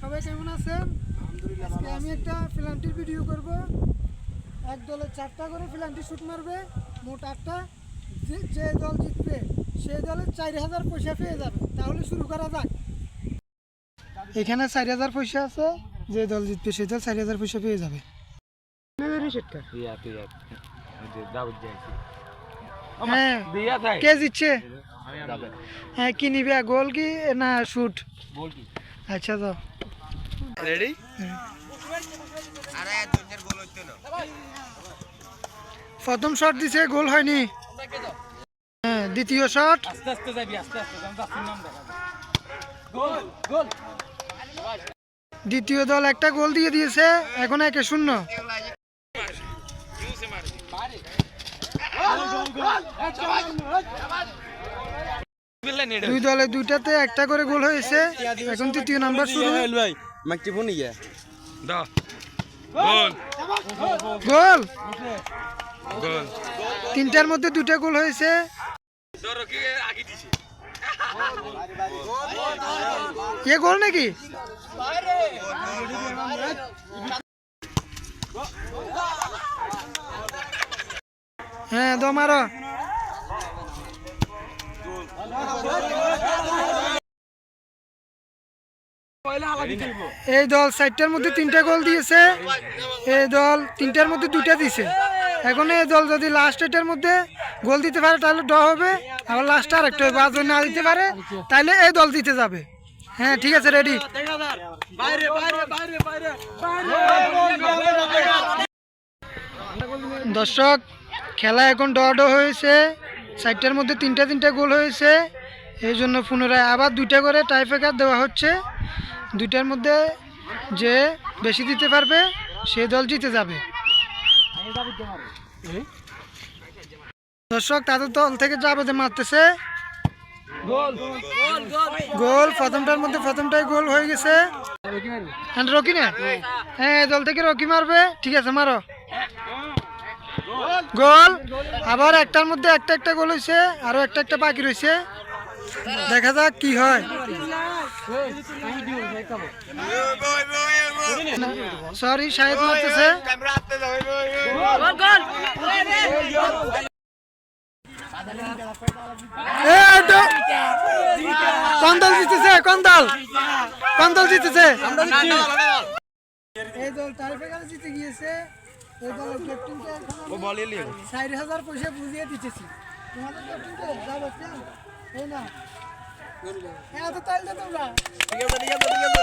সবাই কেমন আছেন? আজকে আমি একটা ফিলান্টির ভিডিও করব। এক দলে চারটা করে ফিলান্টি শুট মারবে মোট আটটা। যে যে দল জিতবে সেই দলে চার হাজার পয়সা পেয়ে যাবে। তাহলে শুরু করা যাক। এখানে চার হাজার পয়সা আছে যে দল জিতবে সেই দল চার হাজার পয়সা পেয়ে যাবে। হ্যাঁ কে জিতছে? হ্যাঁ কি নিবে? গোল কি না শুট? কি? আচ্ছা যাও রেডি প্রথম শট দিছে গোল হয়নি। হ্যাঁ দ্বিতীয় শট আস্তে আস্তে যাবি আস্তে আস্তে আমি যাচ্ছি নাম দেখা গোল গোল। দ্বিতীয় দল একটা গোল দিয়ে দিয়েছে এখন একে শূন্য। দুই দলে দুইটাতে একটা করে গোল হয়েছে। এখন তৃতীয় নাম্বার শুরু। ভাই মাইকটি ফোন ইয়া দা গোল। গোল। গোল। তিনটার মধ্যে দুটা গোল হয়েছে। কি এ গোল নাকি? হ্যাঁ দো এই দল চারটার মধ্যে তিনটা গোল দিয়েছে। এই দল তিনটার মধ্যে দুইটা দিছে এখন এই দল যদি লাস্ট এটার মধ্যে গোল দিতে পারে, তাহলে ড হবে। আবার লাস্ট আর একটা হবে। আর না দিতে পারে, তাহলে এই দল দিতে যাবে। হ্যাঁ ঠিক আছে রেডি দর্শক, খেলা এখন ড ড হয়েছে। চারটার মধ্যে তিনটা তিনটা গোল হয়েছে। এই জন্য পুনরায় আবার দুইটা করে টাইফেকার দেওয়া হচ্ছে। দুইটার মধ্যে যে বেশি দিতে পারবে, সে দল জিতে যাবে। দর্শক, তাদের দল থেকে যাবে মারতেছে, গোল, প্রথমটার মধ্যে প্রথমটাই গোল হয়ে গেছে। রকি না হ্যাঁ দল থেকে রকি মারবে। ঠিক আছে, মারো। গোল, আবার একটার মধ্যে একটা একটা গোল হয়েছে, আরও একটা একটা বাকি রয়েছে। দেখা যাক কি হয়। সরি শাহেদ মারতেছে এ, এটা- কোন দল জিতেছে কোন দল কোন জিতেছে! এই দল জিতে গিয়েছে। এই দলের ক্যাপ্টেনকে ও চার হাজার পয়সা বুঝিয়ে দিতেছি। তোমাদের ক্যাপ্টেনকে যাবে এই না হ্যাঁ তো তাইলে তোমরা ঠিক আছে ঠিক আছে ঠিক আছে